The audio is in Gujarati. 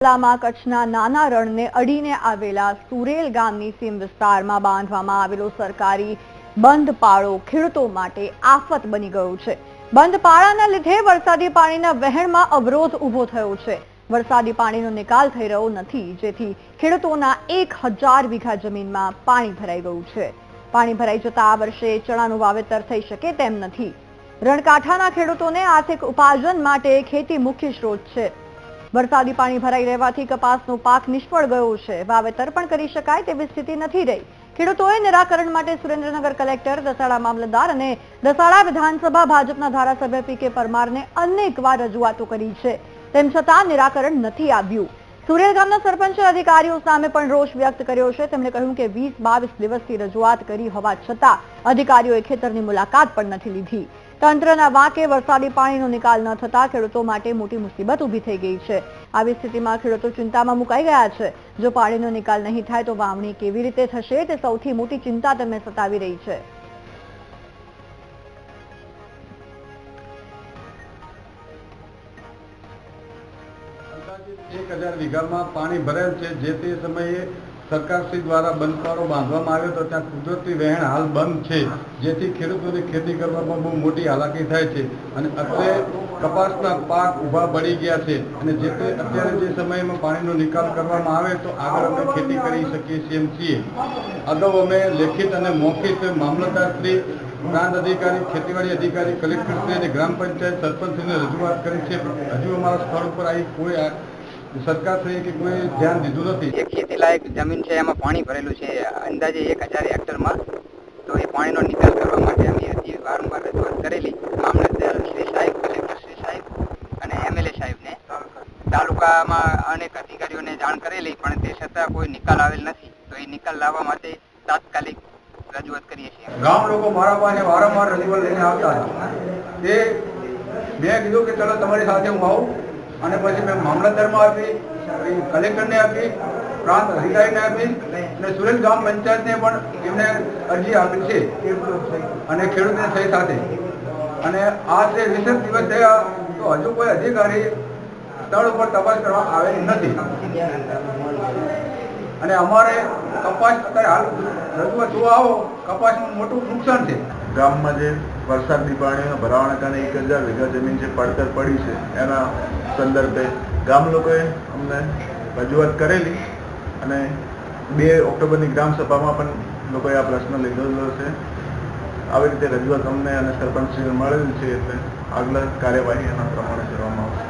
જિલ્લામાં કચ્છના નાના રણને અડીને આવેલા સુરેલ ગામની સીમ વિસ્તારમાં બાંધવામાં આવેલો સરકારી બંધ પાળો ખેડૂતો માટે આફત બની ગયો છે. બંધ પાળાના લીધે વરસાદી પાણીના વહેણમાં અવરોધ ઊભો થયો છે. વરસાદી પાણીનો નિકાલ થઈ રહ્યો નથી, જેથી ખેડૂતોના એક હજાર વીઘા જમીનમાં પાણી ભરાઈ ગયું છે. પાણી ભરાઈ જતા આ વર્ષે ચણાનું વાવેતર થઈ શકે તેમ નથી. રણકાંઠાના ખેડૂતોને આર્થિક ઉપાર્જન માટે ખેતી મુખ્ય સ્ત્રોત છે. વરસાદી પાણી ભરાઈ રહેવાથી કપાસનો પાક નિષ્ફળ ગયો છે. વાવેતર પણ કરી શકાય તેવી સ્થિતિ નથી રહી. ખેડૂતોએ નિરાકરણ માટે સુરેન્દ્રનગર કલેક્ટર, દસાડા મામલતદાર અને દસાડા વિધાનસભા ભાજપના ધારાસભ્ય પી કે પરમારને અનેકવાર રજૂઆતો કરી છે. તેમ છતાં નિરાકરણ નથી આવ્યું. સુરેલ ગામના સરપંચે અધિકારીઓ સામે પણ રોષ વ્યક્ત કર્યો છે. તેમણે કહ્યું કે વીસ બાવીસ દિવસથી રજૂઆત કરી હોવા છતાં અધિકારીઓએ ખેતરની મુલાકાત પણ નથી લીધી. તંત્રના વાંકે વરસાદી પાણીનો નિકાલ ન થતા ખેડૂતો માટે મોટી મુસીબત ઊભી થઈ ગઈ છે. આવી સ્થિતિમાં ખેડૂતો ચિંતામાં મુકાઈ ગયા છે. જો પાણીનો નિકાલ નહીં થાય તો વાવણી કેવી રીતે થશે તે સૌથી મોટી ચિંતા તેમને સતાવી રહી છે. પાણી ભરેલ નિકાલ કરવામાં આવે તો આગળ અમે ખેતી કરી શકીએ છીએ છીએ. અગાઉ અમે લેખિત અને મૌખિત મામલતદારશ્રી, પ્રાંત અધિકારી, ખેતીવાડી અધિકારી, કલેક્ટરશ્રી અને ગ્રામ પંચાયત સરપંચશ્રીને રજૂઆત કરી છે. હજુ અમારા સ્થળ ઉપર આવી કોઈ આ સરકારશ્રીએ કે કોઈ ધ્યાન દીધું નથી. જે ખેતી લાયક જમીન છે એમાં પાણી ભરેલું છે. અંદાજે એક હજાર હેક્ટરમાં. તો એ પાણીનો નિકાલ કરવા માટે અમે અરજી વારંવાર રજૂઆત કરેલી. મામલતદાર શ્રી સાહેબ કલેક્ટર શ્રી સાહેબ અને એમએલએ સાહેબને તાલુકામાં અનેક અધિકારીઓને જાણ કરેલી પણ તે છતાં કોઈ નિકાલ આવેલ નથી. તો એ નિકાલ લાવવા માટે તાત્કાલિક રજૂઆત કરીએ છીએ. ગામ લોકો મારા પાસે વારંવાર રજૂઆત લઈને આવતા તે મેં કીધું કે ચલો તમારી સાથે હું આવું. અને પછી મેં મામલતદારમાં આપી કલેક્ટરને આપી, પ્રાંત અધિકારીને આપી, અને સુરેલ ગામ પંચાયતને પણ એમને અરજી આપી છે. અને ખેડૂતને સહી સાથે. અને આ તે વીસેક દિવસ થયા, તો હજુ કોઈ અધિકારી સ્થળ ઉપર તપાસ કરવા આવેલ નથી. અને અમારે કપાસ અત્યારે હાલ રજૂઆત જોવા આવો, કપાસનું મોટું નુકસાન છે. ગામમાં જે વરસાદની પાણીના ભરાવાના કારણે એક હજાર વીઘા જમીન જે પડતર પડી છે, એના સંદર્ભે ગામ લોકોએ અમને રજૂઆત કરેલી અને બે ઓક્ટોબરની ગ્રામસભામાં પણ લોકોએ આ પ્રશ્ન લીધેલો છે. આવી રીતે રજૂઆત અમને અને સરપંચશ્રીને મળેલ છે એટલે આગળ કાર્યવાહી એના પ્રમાણે કરવામાં આવશે.